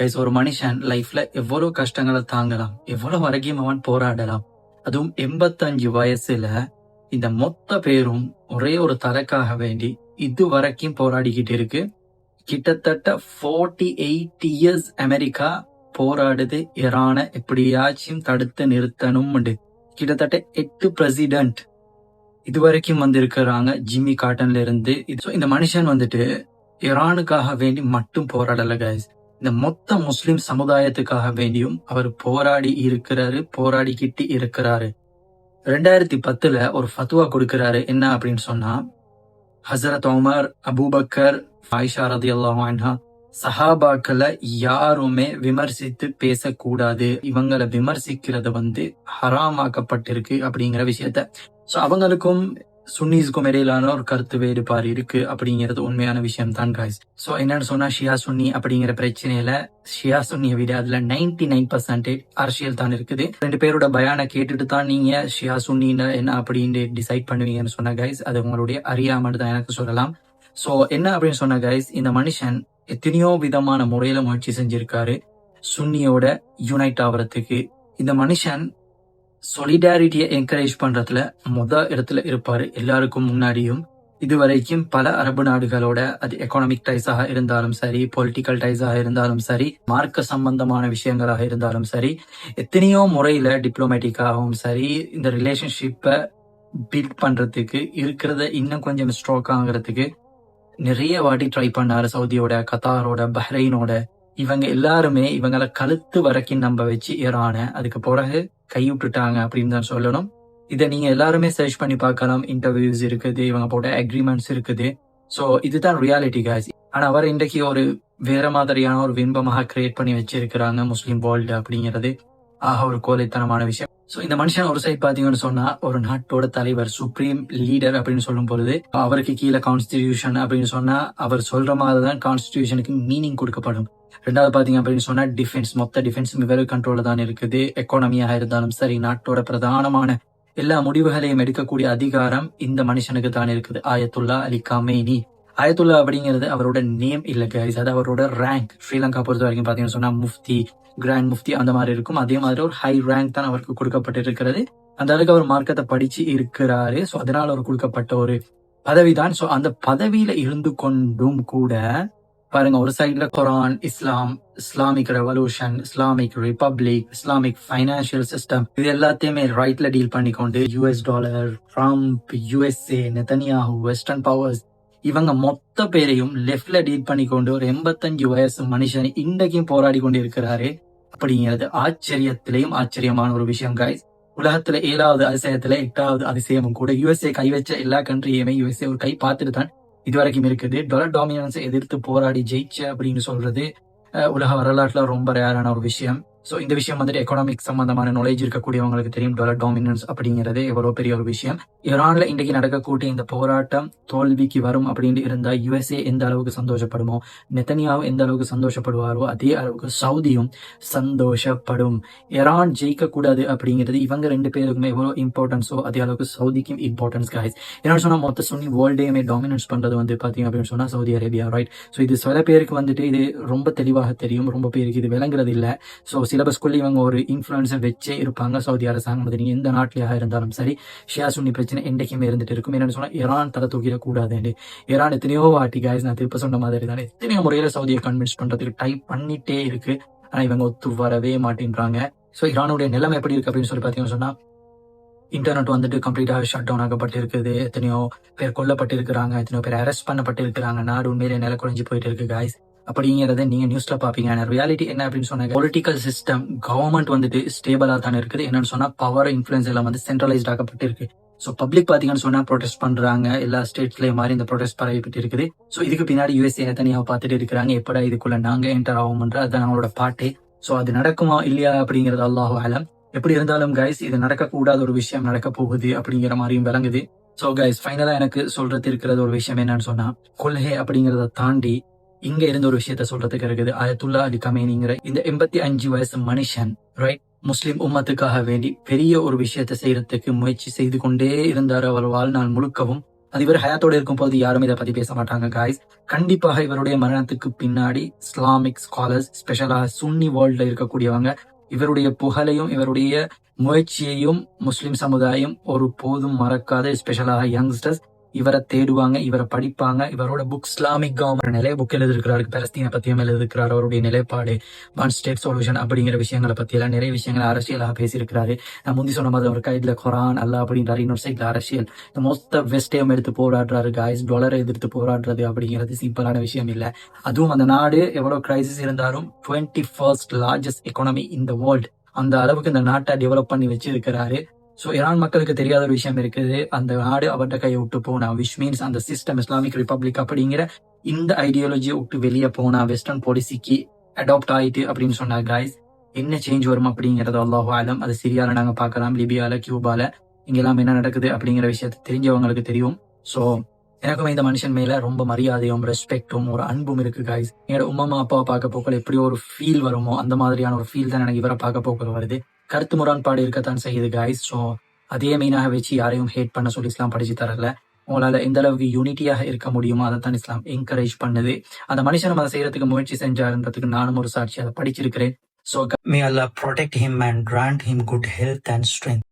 Guys ஒரு மனுஷன் லைஃப்ல எவ்வளவு கஷ்டங்களை தாங்கலாம் எவ்வளவு வரைக்கும் அவன் போராடலாம் அதுவும் எண்பத்தஞ்சு வயசுல இந்த மொத்த பேரும் ஒரே ஒரு தரக்காக வேண்டி இது வரைக்கும் போராடிக்கிட்டு இருக்கு. கிட்டத்தட்ட 48 எயிட் இயர்ஸ் அமெரிக்கா போராடுது ஈரானை எப்படியாச்சும் தடுத்து நிறுத்தணும் கிட்டத்தட்ட எட்டு பிரசிடென்ட் இதுவரைக்கும் வந்திருக்கிறாங்க ஜிம்மி காட்டன்ல இருந்து. இது- இந்த மனுஷன் வந்துட்டு ஈரானுக்காக வேண்டி மட்டும் போராடல கைஸ் இந்த மொத்த முஸ்லிம் சமுதாயத்துக்காக வேண்டியும் அவர் போராடி இருக்கிறாரு போராடிக்கிட்டு இருக்கிறாரு. ரெண்டாயிரத்தி பத்துல ஒரு ஃபத்துவா கொடுக்கிறாரு. என்ன அப்படின்னு சொன்னா ஹசரத் உமர் அபூபக்கர் ஆயிஷா ரதியல்லாஹு அன்ஹா சஹாபாக்களை யாருமே விமர்சித்து பேசக்கூடாது. இவங்களை விமர்சிக்கிறது வந்து ஹராமாக்கப்பட்டிருக்கு அப்படிங்கிற விஷயத்த. சோ அவங்களுக்கும் சுன்னிஸ்க்கும் இடையிலான ஒரு கருத்து வேறுபாடு இருக்கு அப்படிங்கிறது உண்மையான விஷயம் தான் காய்ஸ் சோ என்னன்னு சொன்னா ஷியா சுன்னி அப்படிங்கிற பிரச்சனையில ஷியா சுன்னியை விட அதுல 99% நைன் பர்சன்டேஜ் அரசியல் தான் இருக்குது. ரெண்டு பேரோட பயானை கேட்டுட்டு தான் நீங்க ஷியா சுன்னின்னு என்ன அப்படின்னு டிசைட் பண்ணுவீங்கன்னு சொன்ன கைஸ் அது உங்களுடைய அறியாமல் தான் எனக்கு சொல்லலாம். சோ என்ன அப்படின்னு சொன்ன கைஸ் இந்த மனுஷன் எத்தனையோ விதமான முறையில முயற்சி செஞ்சிருக்காரு. சுன்னியோட யுனைட் ஆவறதுக்கு. இந்த மனுஷன் சொலிடாரிட்டியை என்கரேஜ் பண்றதுல முத இடத்துல இருப்பாரு எல்லாருக்கும் முன்னாடியும். இதுவரைக்கும் பல அரபு நாடுகளோட அது எக்கனாமிக் டைஸாக இருந்தாலும் சரி பொலிட்டிக்கல் டைஸாக இருந்தாலும் சரி மார்க்க சம்பந்தமான விஷயங்களாக இருந்தாலும் சரி எத்தனையோ முறையில டிப்ளமேட்டிக்காகவும் சரி இந்த ரிலேஷன்ஷிப்பை பில்ட் பண்றதுக்கு இருக்கிறத இன்னும் கொஞ்சம் ஸ்ட்ராக் ஆகிறதுக்கு நிறைய வாட்டி ட்ரை பண்ணாரு சவுதியோட கத்தாரோட பஹ்ரைனோட இவங்க எல்லாருமே இவங்களை கழுத்து வரைக்கும் நம்ப வச்சு ஏறான அதுக்கு பிறகு கைவிட்டுட்டாங்க அப்படின்னு தான் சொல்லணும். இதை நீங்க எல்லாருமே சர்ச் பண்ணி பார்க்கலாம். இன்டர்வியூஸ் இருக்குது இவங்க போட்ட அக்ரிமெண்ட்ஸ் இருக்குது. சோ இதுதான் ரியாலிட்டி காய்ஸ் ஆனா அவர் இன்றைக்கு ஒரு வேற மாதிரியான ஒரு பிம்பமாக கிரியேட் பண்ணி வச்சிருக்கிறாங்க முஸ்லீம் வேர்ல்டு அப்படிங்கிறது. ஆக ஒரு கோலைத்தனமான விஷயம். சோ இந்த மனுஷன் ஒரு சைட் பாத்தீங்கன்னு சொன்னா ஒரு நாட்டோட தலைவர் சுப்ரீம் லீடர் அப்படின்னு சொல்லும் பொழுது அவருக்கு கீழே கான்ஸ்டிடியூஷன் அப்படின்னு சொன்னா அவர் சொல்ற மாதிரி தான் கான்ஸ்டிடியூஷனுக்கு மீனிங் கொடுக்கப்படும். ரெண்டாவது பாத்தீங்க அப்படின்னு சொன்னா டிஃபென்ஸ் மொத்த டிஃபென்ஸ் இவர் கண்ட்ரோல்ல தான் இருக்குது. எக்கானமியாக இருந்தாலும் சரி நாட்டோட பிரதானமான எல்லா முடிவுகளையும் எடுக்கக்கூடிய அதிகாரம் இந்த மனுஷனுக்கு தான் இருக்குது. Ayatullah Ali Khamenei. ஆயத்துல்லா அப்படிங்கிறது அவரோட நேம் இல்ல கைஸ் அது அவரோட ரேங்க் ஸ்ரீலங்கா பொறுத்த வரைக்கும் பாத்தீங்கன்னு சொன்னா முஃப்தி கிராண்ட் முஃப்தி அந்த மாதிரி இருக்கும். அதே மாதிரி ஒரு ஹை ரேங்க் தான் அவருக்கு கொடுக்கப்பட்டிருக்கிறது. அந்த அளவுக்கு அவர் மார்க்கத்தை படிச்சு இருக்கிறாரு. சோ அதனால அவர் கொடுக்கப்பட்ட ஒரு பதவி தான் சோ அந்த பதவியில இருந்து கொண்டும் கூட பாருங்க ஒரு சைடுல Quran Islam Islamic revolution Islamic republic Islamic financial system இது எல்லாத்தையுமே ரைட்ல டீல் பண்ணிக்கொண்டு US dollar Trump USA Netanyahu western powers இவங்க மொத்த பேரையும் லெஃப்ட்ல டீல் பண்ணிக்கொண்டு ஒரு எண்பத்தஞ்சு வயசு மனுஷன் இன்றைக்கும் போராடி கொண்டு இருக்கிறாரு அப்படிங்கிறது ஆச்சரியத்திலையும் ஆச்சரியமான ஒரு விஷயம் guys. உலகத்துல ஏழாவது அதிசயத்துல எட்டாவது அதிசயமும் கூட யுஎஸ்ஏ கை வச்ச எல்லா கண்ட்ரியுமே யுஎஸ்ஏ ஒரு கை பார்த்துட்டு தான் இதுவரைக்கும் இருக்குது. டொலர் டாமினன்ஸை எதிர்த்து போராடி ஜெயிச்ச அப்படின்னு சொல்றது உலக வரலாற்றுல ரொம்ப ரேரான ஒரு விஷயம். சோ இந்த விஷயம் வந்துட்டு எக்கனாமிக் சம்பந்தமான நாலேஜ் இருக்கக்கூடியவங்களுக்கு தெரியும். டாலர் டாமினன்ஸ் அப்படிங்கிறது எவ்வளவு பெரிய ஒரு விஷயம். ஈரான்ல இன்றைக்கு நடக்கக்கூடிய இந்த போராட்டம் தோல்விக்கு வரும் அப்படின்னு இருந்தால் யுஎஸ்ஏ எந்த அளவுக்கு சந்தோஷப்படுமோ நெத்தனியாவும் எந்த அளவுக்கு சந்தோஷப்படுவாரோ அதே அளவுக்கு சவுதியும் சந்தோஷப்படும். ஈரான் ஜெயிக்கக்கூடாது அப்படிங்கிறது இவங்க ரெண்டு பேருக்குமே எவ்வளோ இம்பார்ட்டன்ஸோ அதே அளவுக்கு சவுதிக்கும் இம்பார்ட்டன்ஸ் காய்ஸ் என்ன சொன்னா மொத்த சுன்னி வேர்ல்டையுமே டாமினன்ஸ் பண்றது வந்து பாத்தீங்க அப்படின்னு சொன்னா சவுதி அரேபியா ரைட் ஸோ இது சில பேருக்கு வந்துட்டு இது ரொம்ப தெளிவாக தெரியும் ரொம்ப பேருக்கு இது விளங்குறது இல்ல. ஸோ சிலபஸ்க்குள்ளே இவங்க ஒரு இன்ஃப்ளூயன்ஸை வச்சே இருப்பாங்க. சவுதி அரசாங்கம் அது எந்த நாட்டிலையாக இருந்தாலும் சரி ஷியா சுன்னி பிரச்சனை என்றைக்குமே இருந்துட்டு இருக்கும். என்னென்னு சொன்னால் ஈரான் தலை தூக்கிடக்கூடாதுன்னு. ஈரான் எத்தனையோ வாட்டி காய்ஸ் நான் திருப்ப சொன்ன மாதிரி தானே எத்தனையோ முறையில் சவுதியை கன்வின்ஸ் பண்ணுறதுக்கு டைப் பண்ணிட்டே இருக்கு. ஆனால் இவங்க ஒத்து வரவே மாட்டேன்றாங்க. ஸோ ஈரானுடைய நிலைமை எப்படி இருக்கு அப்படின்னு சொல்லி பார்த்தீங்கன்னு சொன்னால் இன்டர்நெட் வந்துட்டு கம்ப்ளீட்டாக ஷட் டவுன் ஆகப்பட்டிருக்குது எத்தனையோ பேர் கொல்லப்பட்டிருக்கிறாங்க எத்தனையோ பேர் அரெஸ்ட் பண்ணப்பட்டிருக்கிறாங்க. நாடு உண்மையிலே நில குறைஞ்சி போயிட்டு இருக்கு காய்ஸ் அப்படிங்கறத நீங்க நியூஸ்ல பாப்பீங்க. ஆனா ரியாலிட்டி என்ன அப்படின்னு சொன்னாங்க பொலிட்டிக்கல் சிஸ்டம் கவர்மெண்ட் வந்துட்டு ஸ்டேபிளா தானே இருக்குது. என்னன்னு சொன்னா பவர் இன்ஃபுளுன்ஸ் எல்லாம் வந்து சென்ட்ரலைஸ்ட் ஆகப்பட்டிருக்கு சோ பப்ளிக் பாத்தீங்கன்னு சொன்னா ப்ரொடெஸ்ட் பண்றாங்க. எல்லா ஸ்டேட்ஸ்லயும் மாதிரி இந்த ப்ரொடெஸ்ட் பரவிப்பட்டு இருக்குது சோ இதுக்கு பின்னாடி யூஎஸ்ஏ தனியாக பார்த்துட்டு இருக்கிறாங்க. எப்படா இதுக்குள்ள நாங்க என்டர் ஆகும்ன்ற அதுதான் நம்மளோட பாட்டு. சோ அது நடக்குமா இல்லையா அப்படிங்கறது அல்லாஹ் ஆலம் எப்படி இருந்தாலும் கைஸ் இது நடக்கக்கூடாத ஒரு விஷயம் நடக்க போகுது அப்படிங்கிற மாதிரியும் விளங்குது. சோ கைஸ் ஃபைனலா எனக்கு சொல்றது இருக்கிறது ஒரு விஷயம் என்னன்னு சொன்னா கொள்கை அப்படிங்கறத தாண்டி இங்க இருந்து ஒரு விஷயத்த சொல்றதுக்கு இருக்குது. அயத்துல்லா அலி கமேனிங்கிற இந்த எண்பத்தி அஞ்சு வயசு மனுஷன் ரைட் முஸ்லிம் உம்மத்துக்காக வேண்டி பெரிய ஒரு விஷயத்த செய்யறதுக்கு முயற்சி செய்து கொண்டே இருந்தார் அவர் வாழ்நாள் முழுக்கவும். அது இவர் ஹயாத்தோட இருக்கும் போது யாரும் இதை பத்தி பேச மாட்டாங்க காய்ஸ் கண்டிப்பாக இவருடைய மரணத்துக்கு பின்னாடி இஸ்லாமிக் ஸ்காலர்ஸ் ஸ்பெஷலாக சுன்னி வேர்ல்ட்ல இருக்கக்கூடியவங்க இவருடைய புகழையும் இவருடைய முயற்சியையும் முஸ்லிம் சமுதாயம் ஒரு போதும் மறக்காத ஸ்பெஷலாக யங்ஸ்டர்ஸ் இவரை தேடுவாங்க இவரை படிப்பாங்க இவரோட புக் இஸ்லாமிக் கவர்மெண்ட் நிறைய புக் எழுதிருக்கிறாரு பலஸ்தீனை பத்தியும் எழுதிருக்கிறார் அவருடைய நிலைப்பாடு ஒன் ஸ்டேட் சொல்யூஷன் அப்படிங்கிற விஷயங்களை பத்தி எல்லாம் நிறைய விஷயங்களை அரசியலாக பேசியிருக்கிறாரு. நான் முந்தி சொன்ன மாதிரி ஒரு கைதுல குரான் அல்ல அப்படின்றாரு. இன்னொரு சைட்ல அரசியல். மோஸ்ட் மொத்த எடுத்து போராடுறாரு காய்ஸ் டாலரை எதிர்த்து போராடுறது அப்படிங்கிறது சிம்பிளான விஷயம் இல்ல. அதுவும் அந்த நாடு எவ்வளவு கிரைசிஸ் இருந்தாலும் twenty first largest economy in the world அந்த அளவுக்கு இந்த நாட்டை டெவலப் பண்ணி வச்சிருக்கிறாரு. ஸோ ஈரான் மக்களுக்கு தெரியாத ஒரு விஷயம் இருக்குது. அந்த நாடு அவர்கிட்ட கையை விட்டு போனா விஷ் மீன்ஸ் அந்த சிஸ்டம் இஸ்லாமிக் ரிப்பப்ளிக் அப்படிங்கிற இந்த ஐடியாலஜியை விட்டு வெளியே போனா வெஸ்டர்ன் பாலிசிக்கு அடாப்ட் ஆயிட்டு அப்படின்னு சொன்னா காய்ஸ் என்ன சேஞ்ச் வரும் அப்படிங்கறது அல்லாஹ் ஆலம். அது சிரியால நாங்க பார்க்கலாம் லிபியால கியூபால. இங்கெல்லாம் என்ன நடக்குது அப்படிங்கிற விஷயத்த தெரிஞ்சவங்களுக்கு தெரியும். ஸோ எனக்கும் இந்த மனுஷன் மேல ரொம்ப மரியாதையும் ரெஸ்பெக்டும் ஒரு அன்பும் இருக்கு காய்ஸ் என்னோட உமாமா அப்பாவை பார்க்க போக்கள் எப்படி ஒரு ஃபீல் வருமோ அந்த மாதிரியான ஒரு ஃபீல் தான் எனக்கு இவரை பார்க்க போக்கள் வருது. கருத்து முரண்பாடு இருக்கத்தான் செய்யுது காய்ஸ் ஸோ அதே மெயினாக வச்சு யாரையும் ஹேட் பண்ண சொல்லி இஸ்லாம் படிச்சு தரல. உங்களால எந்த அளவுக்கு யூனிட்டியாக இருக்க முடியுமோ அதை தான் இஸ்லாம் என்கரேஜ் பண்ணுது. அந்த மனுஷன் அதை செய்யறதுக்கு முயற்சி செஞ்சாருன்றதுக்கு நானும் ஒரு சாட்சி அதை படிச்சிருக்கிறேன். So may Allah protect him and grant him good health and strength